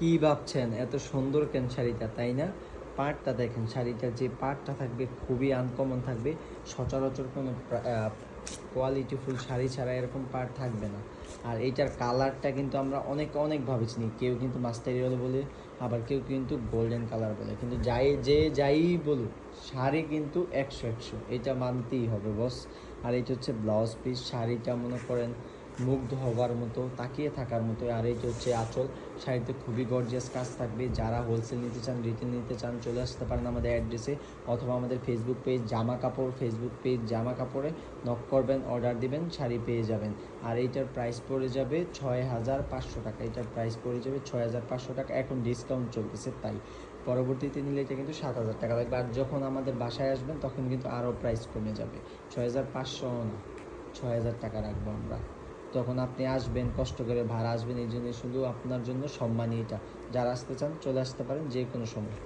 কি ভাবছেন? এত সুন্দর কেন শাড়িটা, তাই না? পাটটা দেখেন শাড়িটার যে পাটটা থাকবে খুবই আনকমন থাকবে। সচরাচর কোনো কোয়ালিটিফুল শাড়ি ছাড়া এরকম পাট থাকবে না। আর এইটার কালারটা কিন্তু আমরা অনেক অনেকভাবে চিনি কেউ কিন্তু মাস্টারিয়াল বলে, আবার কেউ কিন্তু গোল্ডেন কালার বলে। কিন্তু যাই, যে যাই বলুক, শাড়ি কিন্তু একশো একশো। এটা মানতেই হবে বস আর এটা হচ্ছে ব্লাউজ পিস শাড়িটা মনে করেন মুগ্ধ হবার মতো, তাকিয়ে থাকার মতো। আর এইটা হচ্ছে আঁচল, শাড়িতে খুবই গর্জিয়াস কাজ থাকবে। যারা হোলসেল নিতে চান রিটেল নিতে চান, চলে আসতে পারেন আমাদের অ্যাড্রেসে অথবা আমাদের ফেসবুক পেজ জামা কাপড় ফেসবুক পেজ জামা কাপড়ে নক করবেন অর্ডার দিবেন, শাড়ি পেয়ে যাবেন। আর এইটার প্রাইস পড়ে যাবে ছয় হাজার পাঁচশো টাকা। এটার প্রাইস পড়ে যাবে ছয় হাজার পাঁচশো টাকা। এখন ডিসকাউন্ট চলতেছে তাই। পরবর্তীতে নিলে এটা কিন্তু সাত হাজার টাকা লাগবে। আর যখন আমাদের বাসায় আসবেন, তখন কিন্তু আরও প্রাইস কমে যাবে। ছয় হাজার পাঁচশো না ছয় হাজার টাকা রাখব আমরা। তখন আপনি আসবেন, কষ্ট করে ভাড়া আসবেন, এই জন্য শুধু আপনার জন্য সম্মানই এটা। যারা আসতে চান, চলে আসতে পারেন যে কোনো সময়।